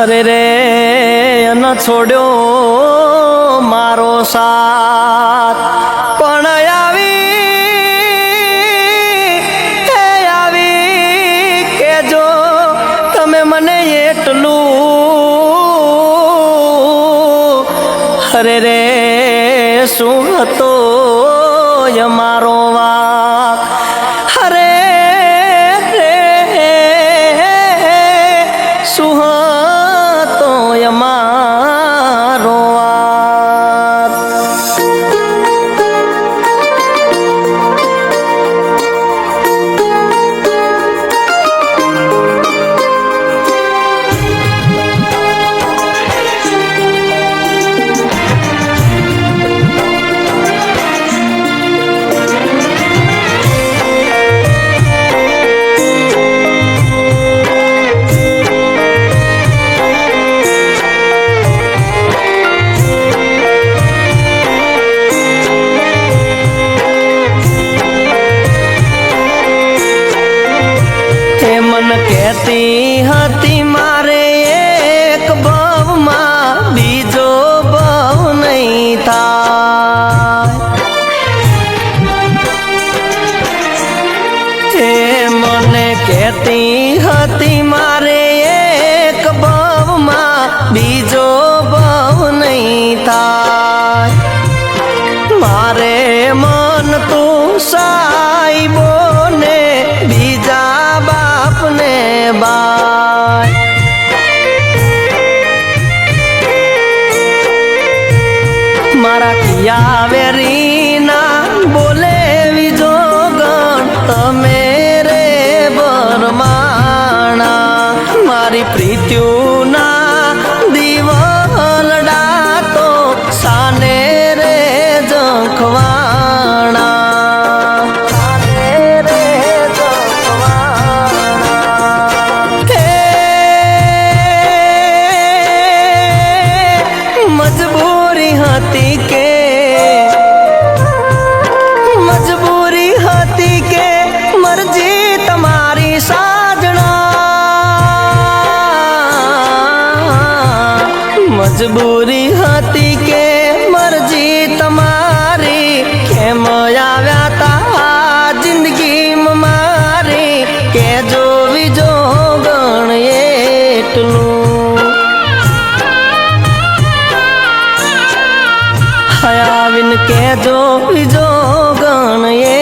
અરે રે, ન છોડ્યો મારો સાથ. પણ આવી હે આવી કે જો તમે મને એટલું અરે રે, શું હતો અમારો વાક સાઈબો ને બીજા બાપને બાય. મારા કિયા વેરીના બોલે, વિજો ગણ, તમે રે બરમાણા. મારી પ્રીત્યુના દિવલડા તો સાને રે જંખવાણા મજબૂરી હતી કે મરજી તમારી. કેમ આવ્યા તા જિંદગીમાં મારી? કે જોવી જો ગણ એટલું. હયાવિન કેજો બીજો ગણ એટલું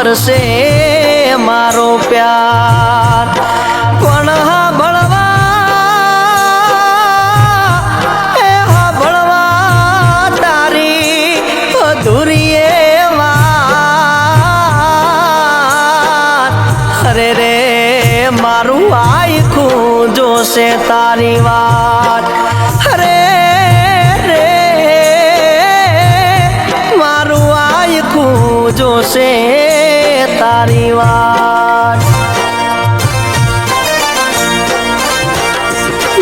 સાંભળશે મારો પ્યાર. પણ સાંભળવા એ સાંભળવા તારી અધૂરી અરે રે, મારું આખું જોશે તારી વાત. અરે જોશે તારી વાત.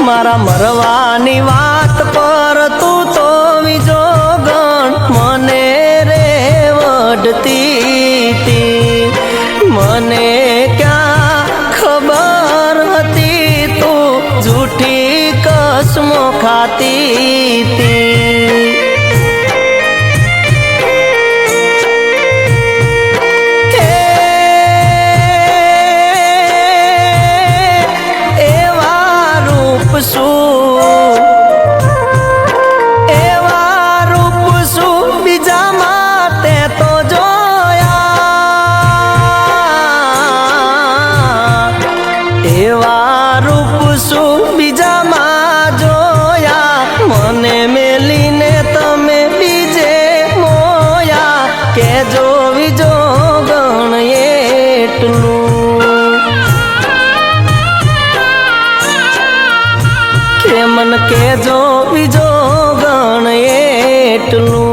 મારા મરવાની વાત પર તું તો વિજો ગણ મને રે વડતી મને ક્યાં ખબર હતી તું જૂઠી કસમો ખાતી તી. કેજો બીજો ગણ એટલું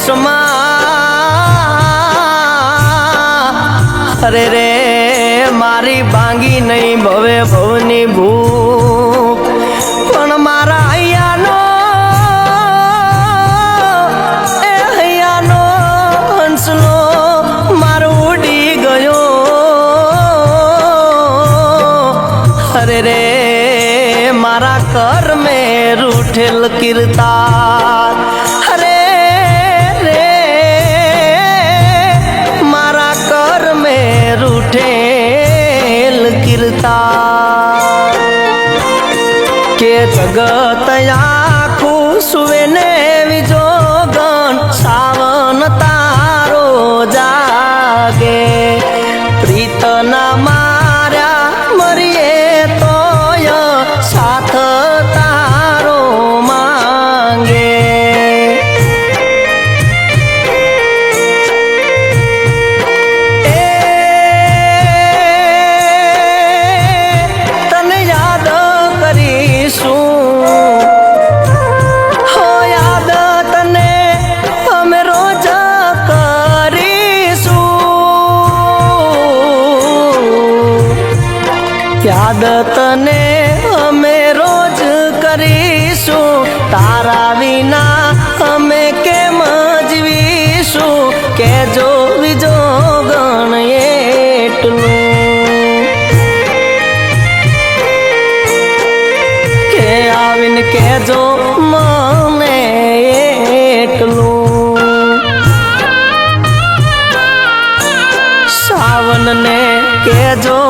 દેશમાં અરે રે, મારી ભાંગી નહીં ભવે ભવની ભૂખ. પણ મારા અહીંયાનો, એ અહીંયાનો હંસલો મારો ઉડી ગયો. અરે રે, મારા કર મેં રૂઠેલ કીર્તાર. જગત આખું કરીશું યાદ તને અમે રોજ કરીશું. તારા વિના અમે કેમ જીવીશું? કે જો બીજો ગણ એટલું. કે આવીને કેજો મને એટલું. સાવનને કેજો